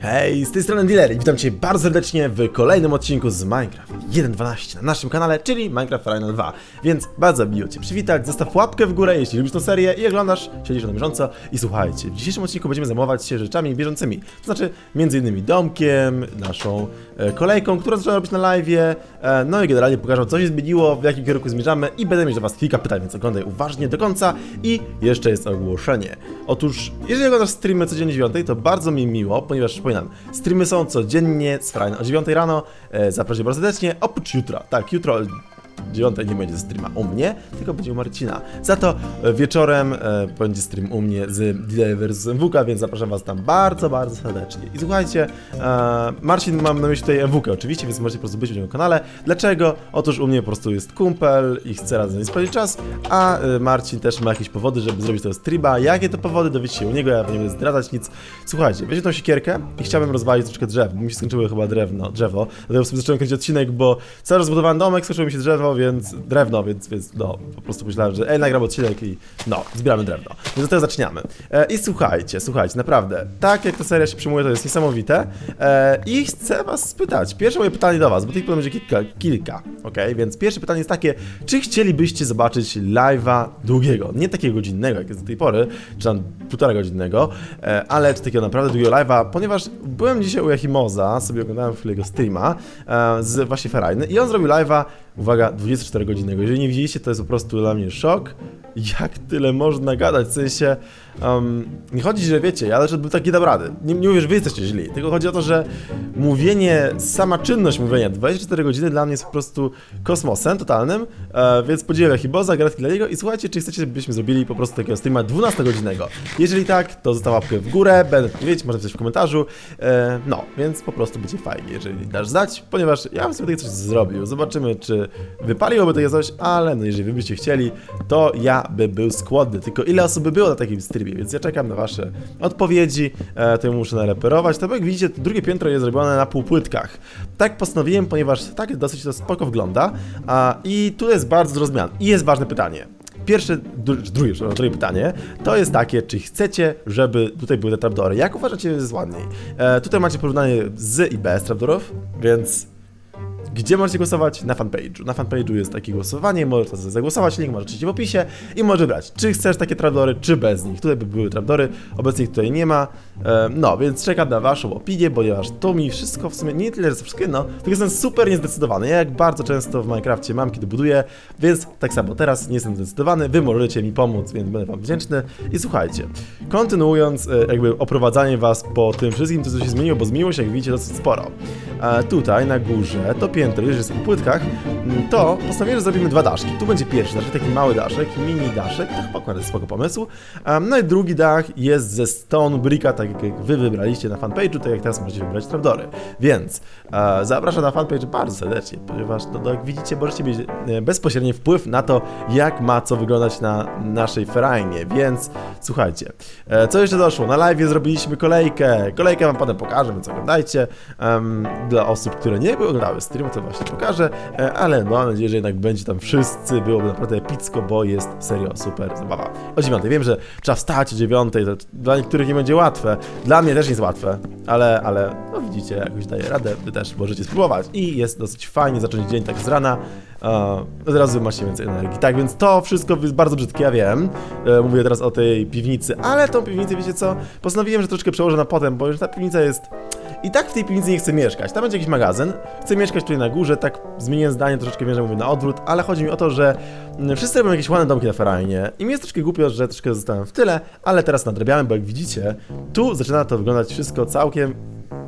Hej, z tej strony Dealer i witam Cię bardzo serdecznie w kolejnym odcinku z Minecraft 1.12 na naszym kanale, czyli Minecraft Arena 2. Więc bardzo miło Cię przywitać, zostaw łapkę w górę, jeśli lubisz tę serię i oglądasz, siedzisz na bieżąco i słuchajcie, w dzisiejszym odcinku będziemy zajmować się rzeczami bieżącymi, to znaczy między innymi domkiem, naszą e, kolejką, którą zaczynamy robić na live, e, no i generalnie pokażę co się zmieniło, w jakim kierunku zmierzamy i będę mieć do Was kilka pytań, więc oglądaj uważnie do końca i jeszcze jest ogłoszenie. Otóż, jeżeli oglądasz streamy codziennie 9, to bardzo mi miło, ponieważ przypominam, streamy są codziennie z o 9 rano, e, zapraszam bardzo serdecznie, oprócz jutra, tak, jutro 9 nie będzie streama u mnie, tylko będzie u Marcina. Za to e, wieczorem e, będzie stream u mnie z Delay vs MWK, więc zapraszam Was tam bardzo, bardzo serdecznie. I słuchajcie, e, Marcin mam na myśli tutaj MWK oczywiście, więc możecie po prostu być w jego kanale. Dlaczego? Otóż u mnie po prostu jest kumpel i chce razem spędzić czas, a Marcin też ma jakieś powody, żeby zrobić tego streama. Jakie to powody, dowiecie się u niego, ja nie będę zdradzać nic. Słuchajcie, weźcie tą siekierkę i chciałbym rozwalić troszkę drzew, bo mi się skończyło chyba drewno, drzewo. Dlatego sobie zacząłem kręcić odcinek, bo cały rozbudowany domek, skończyło mi się drzewo, więc drewno, więc, więc no, po prostu myślałem, że ej, nagram odcinek i no, zbieramy drewno. Więc do tego zaczniamy. E, I słuchajcie, słuchajcie, naprawdę, tak jak ta seria się przyjmuje, to jest niesamowite. E, I chcę was spytać, pierwsze moje pytanie do was, bo tych pytań będzie kilka, kilka ok? Więc pierwsze pytanie jest takie, czy chcielibyście zobaczyć live'a długiego, nie takiego godzinnego, jak jest do tej pory, czy tam półtora godzinnego, e, ale czy takiego naprawdę długiego live'a, ponieważ byłem dzisiaj u Jachimoza, sobie oglądałem chwilę jego streama e, z właśnie Ferajny i on zrobił live'a, uwaga, 24 godzinnego. Jeżeli nie widzieliście, to jest po prostu dla mnie szok, jak tyle można gadać, w sensie, um, nie chodzi, że wiecie, ja też bym tak nie dał rady, nie, nie mówię, że wy jesteście źli, tylko chodzi o to, że mówienie, sama czynność mówienia 24 godziny dla mnie jest po prostu kosmosem totalnym, e, więc podzielę Hiboza, gratki dla niego i słuchajcie, czy chcecie, żebyśmy zrobili po prostu takiego streama 12-godzinnego. Jeżeli tak, to zostaw łapkę w górę, będę wiedzieć, może coś w komentarzu, e, no, więc po prostu będzie fajnie, jeżeli dasz znać, ponieważ ja bym sobie takie coś zrobił, zobaczymy, czy wypaliłoby takie coś, ale no jeżeli wy byście chcieli, to ja by był skłodny, tylko ile osób by było na takim streamie, więc ja czekam na wasze odpowiedzi, e, to muszę naleperować, to jak widzicie, drugie piętro jest zrobione na półpłytkach. Tak postanowiłem, ponieważ tak dosyć to spoko wygląda, a, i tu jest bardzo dużo zmian. I jest ważne pytanie. Pierwsze, dru- drugie, drugie pytanie to jest takie, czy chcecie, żeby tutaj były te trapdory? Jak uważacie, że jest ładniej? E, tutaj macie porównanie z i bez trapdorów, więc gdzie możecie głosować? Na fanpage'u. Na fanpage'u jest takie głosowanie, sobie zagłosować, link możecie w opisie i może brać, czy chcesz takie trapdory, czy bez nich. Tutaj by były trapdory, obecnie ich tutaj nie ma, no, więc czekam na waszą opinię, ponieważ to mi wszystko w sumie, nie tyle, że wszystko jedno, tylko jestem super niezdecydowany. Ja jak bardzo często w Minecrafcie mam, kiedy buduję, więc tak samo teraz nie jestem zdecydowany, wy możecie mi pomóc, więc będę wam wdzięczny. I słuchajcie, kontynuując e, jakby oprowadzanie was po tym wszystkim, co się zmieniło, bo zmieniło się, jak widzicie, dosyć sporo. E, tutaj na górze, to piętro, jeżeli jest po płytkach, mm, to postanowiłem, że zrobimy dwa daszki. Tu będzie pierwszy daszek, taki mały daszek, mini daszek, to chyba akurat jest spoko pomysł. Um, no i drugi dach jest ze stone bricka, tak jak wy wybraliście na fanpage'u, tak jak teraz możecie wybrać trapdory. Więc e, zapraszam na fanpage bardzo serdecznie, ponieważ no, no, jak widzicie, możecie mieć e, bezpośredni wpływ na to, jak ma co wyglądać na naszej ferajnie. Więc słuchajcie, e, co jeszcze doszło? Na live zrobiliśmy kolejkę. Kolejkę wam potem pokażę, więc oglądajcie. Em, dla osób, które nie oglądały streamu, to właśnie pokażę, e, ale mam nadzieję, że jednak będzie tam wszyscy, byłoby naprawdę epicko, bo jest serio super zabawa. O dziewiątej, wiem, że trzeba wstać o dziewiątej, to dla niektórych nie będzie łatwe, dla mnie też nie jest łatwe, ale, ale no widzicie, jakoś daję radę, wy też możecie spróbować. I jest dosyć fajnie zacząć dzień tak z rana, e, od razu macie więcej energii. Tak, więc to wszystko jest bardzo brzydkie, ja wiem, e, mówię teraz o tej piwnicy, ale tą piwnicę, wiecie co, postanowiłem, że troszeczkę przełożę na potem, bo już ta piwnica jest... I tak w tej piwnicy nie chcę mieszkać. Tam będzie jakiś magazyn. Chcę mieszkać tutaj na górze, tak zmieniłem zdanie, troszeczkę wiem, że mówię na odwrót, ale chodzi mi o to, że wszyscy robią jakieś ładne domki na ferajnie i mi jest troszkę głupio, że troszkę zostałem w tyle, ale teraz nadrabiałem, bo jak widzicie, tu zaczyna to wyglądać wszystko całkiem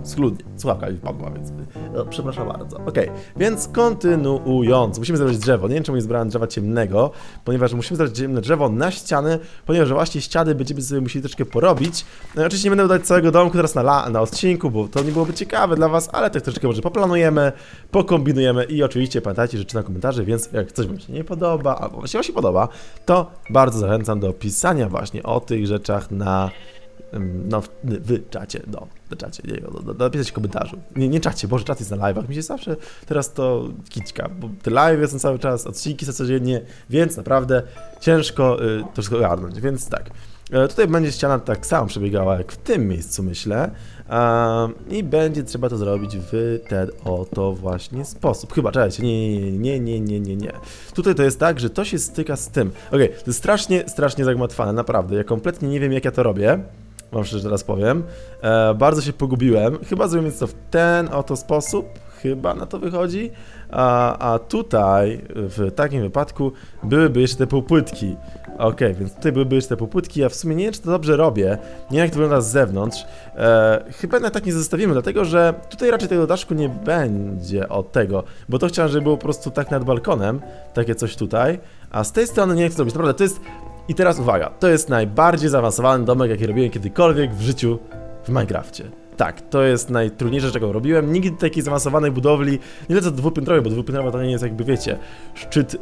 schludnie. Słuchawka mi wpadła, więc no, przepraszam bardzo. Okej, więc kontynuując, musimy zebrać drzewo. Nie wiem, czemu nie zbrałem drzewa ciemnego, ponieważ musimy zebrać ciemne drzewo na ściany, ponieważ właśnie ściany będziemy sobie musieli troszkę porobić. No, oczywiście nie będę dać całego domku teraz na, la, na odcinku, bo to nie byłoby ciekawe dla was, ale tak troszeczkę może poplanujemy, pokombinujemy i oczywiście pamiętajcie, że czytam komentarze, więc jak coś wam się nie podoba, albo właśnie wam się podoba, to bardzo zachęcam do pisania właśnie o tych rzeczach na No, w, w czacie, no, na czacie, nie, no, napisać w komentarzu. Nie, nie czacie, boże, czat jest na live'ach, mi się zawsze teraz to kićka, bo te live są cały czas, odcinki są codziennie, więc naprawdę ciężko y, to wszystko ogarnąć, więc tak. E, Tutaj będzie ściana tak samo przebiegała jak w tym miejscu, myślę. Ehm, I będzie trzeba to zrobić w ten oto właśnie sposób. Chyba, czekajcie, nie, nie, nie, nie, nie, nie. Tutaj to jest tak, że to się styka z tym. Okej, to jest strasznie, strasznie zagmatwane, naprawdę. Ja kompletnie nie wiem, jak ja to robię. Wam szczerze teraz powiem. E, bardzo się pogubiłem. Chyba zrobimy to w ten oto sposób. Chyba na to wychodzi. A, a tutaj, w takim wypadku, byłyby jeszcze te półpłytki. Okej, więc tutaj byłyby jeszcze te półpłytki. Ja w sumie nie wiem, czy to dobrze robię. Nie wiem, jak to wygląda z zewnątrz. E, chyba na tak nie zostawimy, dlatego że tutaj raczej tego daszku nie będzie od tego. Bo to chciałem, żeby było po prostu tak nad balkonem. Takie coś tutaj. A z tej strony nie chcę zrobić. Naprawdę, to jest i teraz uwaga, to jest najbardziej zaawansowany domek, jaki robiłem kiedykolwiek w życiu w Minecrafcie. Tak, to jest najtrudniejsze, czego robiłem. Nigdy takiej zaawansowanej budowli, nie tyle co dwupiętrowej, bo dwupiętrowa to nie jest jakby, wiecie, szczyt y,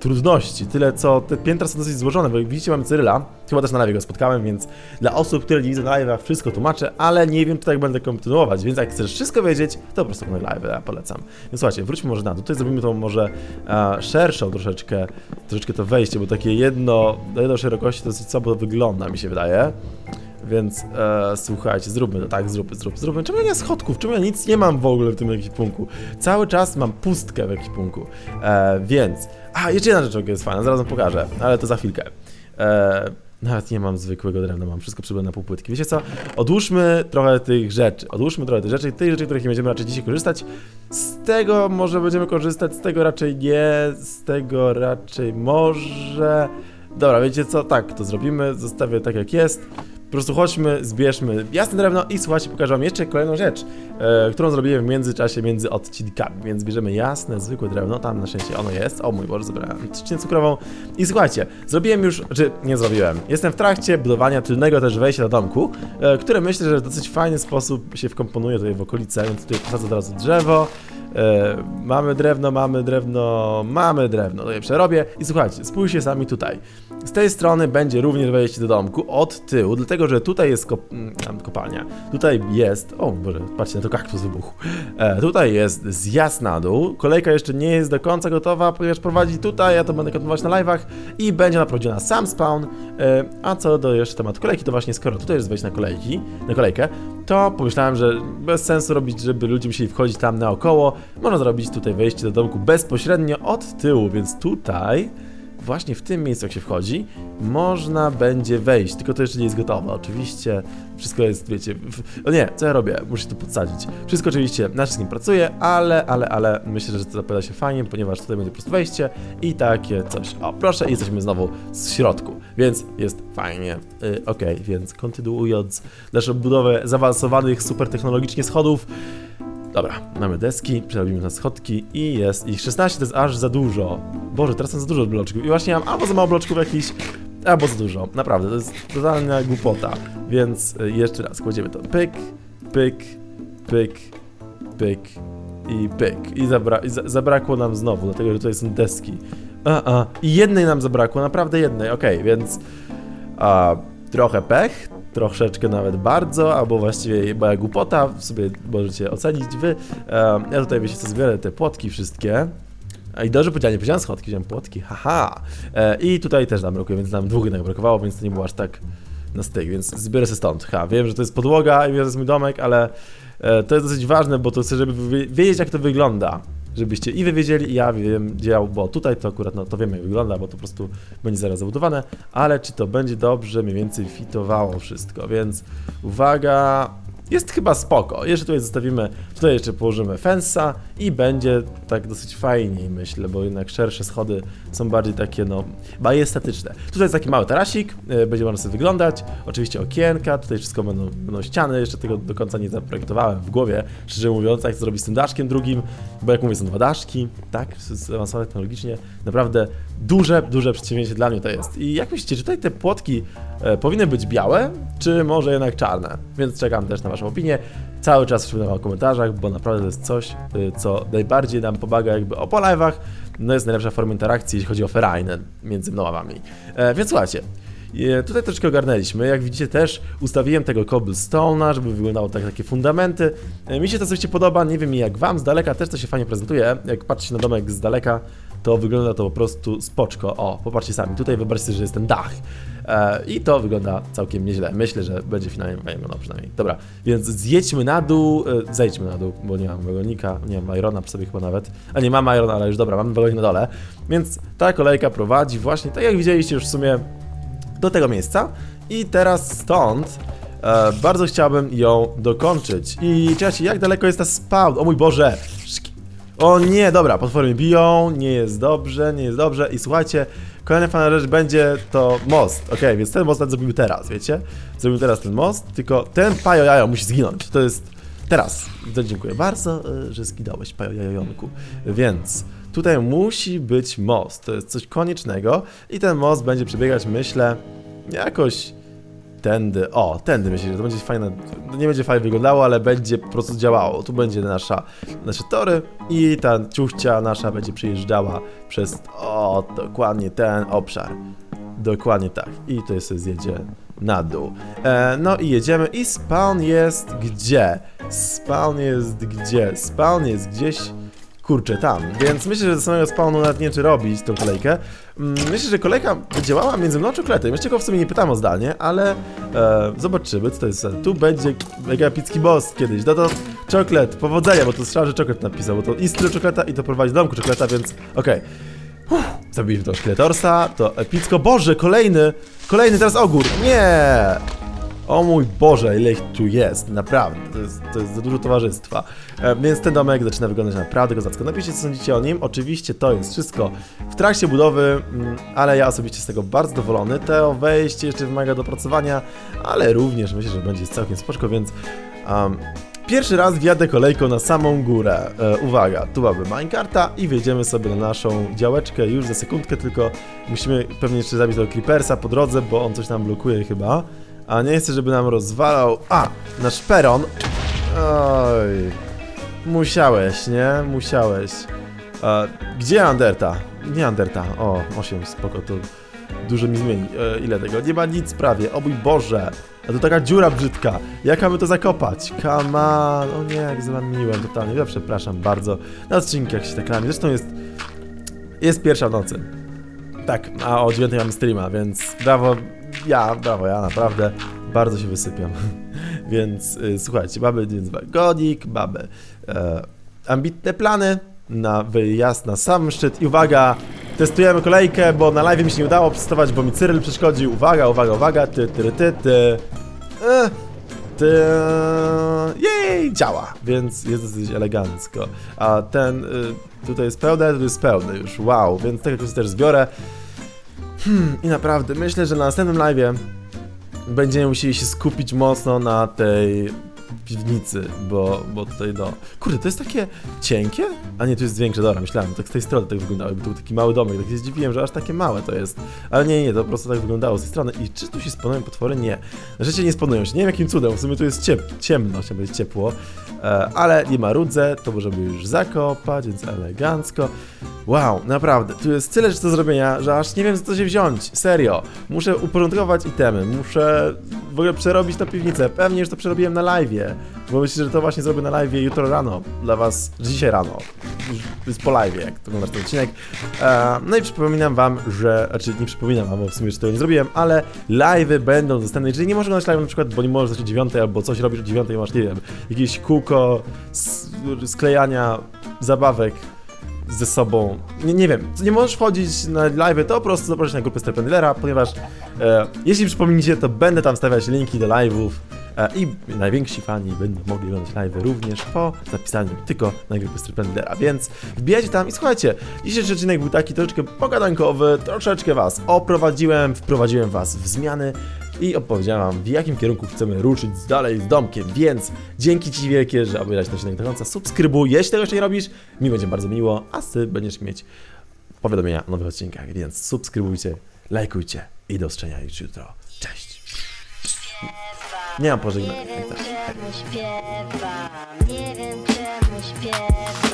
trudności. Tyle co te piętra są dosyć złożone, bo jak widzicie mamy Cyryla, chyba też na live go spotkałem, więc dla osób, które nie widzą na live'ach wszystko tłumaczę, ale nie wiem, czy tak będę kontynuować, więc jak chcesz wszystko wiedzieć, to po prostu na live, ja polecam. Więc słuchajcie, wróćmy może na to. Tutaj zrobimy to może e, szerszą troszeczkę, troszeczkę to wejście, bo takie jedno, do jednej szerokości to dosyć słabo wygląda, mi się wydaje. Więc e, słuchajcie, zróbmy to, tak, zróbmy, zróbmy, zróbmy. Czemu ja nie schodków? Czemu ja nic nie mam w ogóle w tym ekwipunku? Cały czas mam pustkę w ekwipunku. E, więc, a jeszcze jedna rzecz, jest fajna, zaraz wam pokażę, ale to za chwilkę. E, nawet nie mam zwykłego drewna, mam wszystko przybrane na półpłytki. Wiecie co? Odłóżmy trochę tych rzeczy, odłóżmy trochę tych rzeczy, tych rzeczy, których nie będziemy raczej dzisiaj korzystać. Z tego może będziemy korzystać, z tego raczej nie, z tego raczej może... Dobra, wiecie co? Tak, to zrobimy, zostawię tak jak jest. Prostu chodźmy, zbierzmy jasne drewno i słuchajcie, pokażę wam jeszcze kolejną rzecz, e, którą zrobiłem w międzyczasie między odcinkami, więc bierzemy jasne, zwykłe drewno, tam na szczęście ono jest, o mój Boże, zebrałem trzcinę cukrową. I słuchajcie, zrobiłem już, czy nie zrobiłem, jestem w trakcie budowania tylnego też wejścia do domku, e, które myślę, że w dosyć fajny sposób się wkomponuje tutaj w okolice, więc tutaj posadzę od razu drzewo, E, mamy drewno, mamy drewno, mamy drewno. To je przerobię. I słuchajcie, spójrzcie sami tutaj. Z tej strony będzie również wejście do domku od tyłu, dlatego że tutaj jest kop mm, tam kopalnia. Tutaj jest. O Boże, patrzcie na to kaktus wybuchł. E, tutaj jest zjazd na dół. Kolejka jeszcze nie jest do końca gotowa, ponieważ prowadzi tutaj. Ja to będę kontynuować na live'ach i będzie naprowadzona sam spawn. E, a co do jeszcze tematu kolejki, to właśnie skoro tutaj jest wejść na kolejki, na kolejkę, to pomyślałem, że bez sensu robić, żeby ludzie musieli wchodzić tam naokoło. Można zrobić tutaj wejście do domku bezpośrednio od tyłu, więc tutaj, właśnie w tym miejscu jak się wchodzi, można będzie wejść, tylko to jeszcze nie jest gotowe. Oczywiście wszystko jest, wiecie, w... o nie, co ja robię? Muszę tu podsadzić. Wszystko oczywiście na wszystkim pracuje, ale, ale, ale myślę, że to zapowiada się fajnie, ponieważ tutaj będzie po prostu wejście i takie coś. O, proszę, jesteśmy znowu z środku, więc jest fajnie. Yy, okay, więc kontynuując naszą budowę zaawansowanych, super technologicznie schodów, Dobra, mamy deski, przerobimy na schodki i jest ich 16, to jest aż za dużo. Boże, teraz mam za dużo bloczków i właśnie mam albo za mało bloczków jakichś, albo za dużo. Naprawdę, to jest totalna głupota. Więc y, jeszcze raz, kładziemy to. Pyk, pyk, pyk, pyk i pyk. I, zabra i za zabrakło nam znowu, dlatego że tutaj są deski. A, a. I jednej nam zabrakło, naprawdę jednej, okej, okay, więc... A, trochę pech, troszeczkę nawet bardzo, albo właściwie moja głupota, sobie możecie ocenić wy. ja tutaj wiecie co zbiorę te płotki wszystkie. I dobrze powiedziałem, nie powiedziałem schodki, wziąłem płotki, haha. E, I tutaj też nam brakuje, więc nam dwóch jednak brakowało, więc to nie było aż tak na styk, więc zbiorę się stąd. Ha, wiem, że to jest podłoga i wiem, że to jest mój domek, ale e, to jest dosyć ważne, bo to chcę, żeby wiedzieć jak to wygląda żebyście i wy wiedzieli, i ja wiem, działał, bo tutaj to akurat, no to wiemy jak wygląda, bo to po prostu będzie zaraz zabudowane, ale czy to będzie dobrze? Mniej więcej fitowało wszystko, więc uwaga, jest chyba spoko. Jeszcze tutaj zostawimy, tutaj jeszcze położymy fensa i będzie tak dosyć fajniej, myślę, bo jednak szersze schody są bardziej takie, no, majestatyczne. Tutaj jest taki mały tarasik, yy, będzie można sobie wyglądać, oczywiście okienka, tutaj wszystko będą, będą ściany, jeszcze tego do końca nie zaprojektowałem w głowie, szczerze mówiąc, jak to zrobić z tym daszkiem drugim, bo jak mówię, są dwa daszki, tak, zaawansowane technologicznie, naprawdę duże, duże przedsięwzięcie dla mnie to jest. I jak myślicie, czy tutaj te płotki e, powinny być białe, czy może jednak czarne? Więc czekam też na Waszą opinię. Cały czas przypominam w komentarzach, bo naprawdę to jest coś, y, co najbardziej nam pomaga jakby o po live'ach. No jest najlepsza forma interakcji, jeśli chodzi o ferajnę między mną a Wami. E, więc słuchajcie, e, Tutaj troszeczkę ogarnęliśmy. Jak widzicie też ustawiłem tego cobblestone'a, żeby wyglądało tak, takie fundamenty. E, mi się to oczywiście podoba, nie wiem jak wam, z daleka też to się fajnie prezentuje. Jak patrzcie na domek z daleka, to wygląda to po prostu spoczko. O, popatrzcie sami, tutaj wybaczcie, że jest ten dach. E, I to wygląda całkiem nieźle. Myślę, że będzie finalnie wyglądał przynajmniej. Dobra, więc zjedźmy na dół, e, zejdźmy na dół, bo nie mam wagonika, nie mam Irona przy sobie chyba nawet. A nie, mam Irona, ale już dobra, mamy wagonik na dole. Więc ta kolejka prowadzi właśnie, tak jak widzieliście już w sumie, do tego miejsca. I teraz stąd e, bardzo chciałbym ją dokończyć. I czekajcie, jak daleko jest ta spawn? O mój Boże! O nie, dobra, potwory biją, nie jest dobrze, nie jest dobrze. I słuchajcie, kolejna fajna rzecz będzie to most. Okej, więc ten most zrobimy teraz, wiecie? Zrobimy teraz ten most, tylko ten pajo jajo musi zginąć. To jest teraz. To dziękuję bardzo, e, że zginąłeś, pajo jajonku. Więc tutaj musi być most. To jest coś koniecznego i ten most będzie przebiegać, myślę, jakoś tędy. O, tędy myślę, że to będzie fajne. Nie będzie fajnie wyglądało, ale będzie po prostu działało. Tu będzie nasza, nasze tory i ta ciuchcia nasza będzie przyjeżdżała przez o, dokładnie ten obszar. Dokładnie tak. I to sobie zjedzie na dół. E, no i jedziemy. I spawn jest gdzie? Spawn jest gdzie? Spawn jest gdzieś. Kurczę, tam. Więc myślę, że do samego spawnu nawet nie czy robić tą kolejkę. Mm, Myślę, że kolejka działała między mną a czokolatem. Jeszcze go w sumie nie pytam o zdanie, ale e, zobaczymy, co to jest. Tu będzie mega epicki boss kiedyś. No to czoklet, powodzenia, bo to słyszałem, że czoklet napisał, bo to i styl czokolata i to prowadzi do domku czokolata, więc okej. Uff, Zabiliśmy to szkieletorsa, to epicko. Boże, kolejny! Kolejny teraz ogór! Nie! O mój Boże, ile ich tu jest, naprawdę, to jest, to jest za dużo towarzystwa. E, więc ten domek zaczyna wyglądać naprawdę kozacko. Napiszcie, co sądzicie o nim. Oczywiście to jest wszystko w trakcie budowy, mm, ale ja osobiście z tego bardzo zadowolony. To wejście jeszcze wymaga dopracowania, ale również myślę, że będzie całkiem spoczko, więc... Um, Pierwszy raz wjadę kolejką na samą górę. E, uwaga, tu mamy minecarta i wjedziemy sobie na naszą działeczkę już za sekundkę, tylko musimy pewnie jeszcze zabić tego creepersa po drodze, bo on coś nam blokuje chyba. A nie chcę, żeby nam rozwalał... A! Nasz peron! Oj... Musiałeś, nie? Musiałeś. E, gdzie Anderta? Nie Anderta. O, 8, spoko, to dużo mi zmieni. E, ile tego? Nie ma nic prawie. O mój Boże! A to taka dziura brzydka. Jak mamy to zakopać? Come on. O nie, jak zlamiłem totalnie. Ja przepraszam bardzo. Na odcinkach się tak lamię. Zresztą jest... Jest pierwsza w nocy. Tak, a o 9 mamy streama, więc brawo ja, brawo ja, naprawdę bardzo się wysypiam. więc y, słuchajcie, mamy więc wagonik, mamy e, ambitne plany na wyjazd na sam szczyt i uwaga, testujemy kolejkę, bo na live mi się nie udało przetestować, bo mi Cyryl przeszkodził. Uwaga, uwaga, uwaga, ty, ty, ty, ty. E, ty, jej, działa, więc jest dosyć elegancko. A ten, y, tutaj jest pełny, tu jest pełny już, wow, więc tego też zbiorę. Hmm, i naprawdę, myślę, że na następnym live'ie będziemy musieli się skupić mocno na tej piwnicy, bo, bo tutaj no... Kurde, to jest takie cienkie? A nie, tu jest większe, dobra, myślałem, tak z tej strony tak wyglądało, jakby to był taki mały domek, tak się zdziwiłem, że aż takie małe to jest. Ale nie, nie, to po prostu tak wyglądało z tej strony. I czy tu się spawnują potwory? Nie. Szczęście nie spawnują się, nie wiem jakim cudem, w sumie tu jest ciep ciemno, chciałbym powiedzieć ciepło, e, ale nie ma rudze, to możemy już zakopać, więc elegancko. Wow, naprawdę, tu jest tyle rzeczy do zrobienia, że aż nie wiem, co się wziąć. Serio. Muszę uporządkować itemy, muszę w ogóle przerobić tę piwnicę. Pewnie już to przerobiłem na bo myślę, że to właśnie zrobię na live'ie jutro rano. Dla was, dzisiaj rano. Już jest po live'ie, jak to oglądasz ten odcinek. E, no i przypominam wam, że, znaczy nie przypominam wam, bo w sumie jeszcze tego nie zrobiłem, ale live'y będą dostępne. Jeżeli nie możesz oglądać live'u na przykład, bo nie możesz zacząć o 9 albo coś robisz o 9, masz, nie wiem, jakieś kółko sklejania zabawek ze sobą. Nie, nie wiem, nie możesz wchodzić na live, to po prostu zaprosić na grupę Stependilera, ponieważ e, jeśli przypomnicie, to będę tam stawiać linki do live'ów i najwięksi fani będą mogli oglądać live również po zapisaniu. Tylko na grupę Stependilera, więc wbijajcie tam i słuchajcie, dzisiejszy odcinek był taki troszeczkę pogadankowy, troszeczkę was oprowadziłem, wprowadziłem was w zmiany i opowiedziałem wam, w jakim kierunku chcemy ruszyć dalej z domkiem, więc dzięki Ci wielkie, że obejrzałeś ten odcinek do końca, subskrybuj, jeśli tego jeszcze nie robisz, mi będzie bardzo miło, a Ty będziesz mieć powiadomienia o nowych odcinkach, więc subskrybujcie, lajkujcie i do usłyszenia już jutro. Cześć! Nie mam pożegnania. Nie wiem czemu śpiewam, nie wiem czemu śpiewam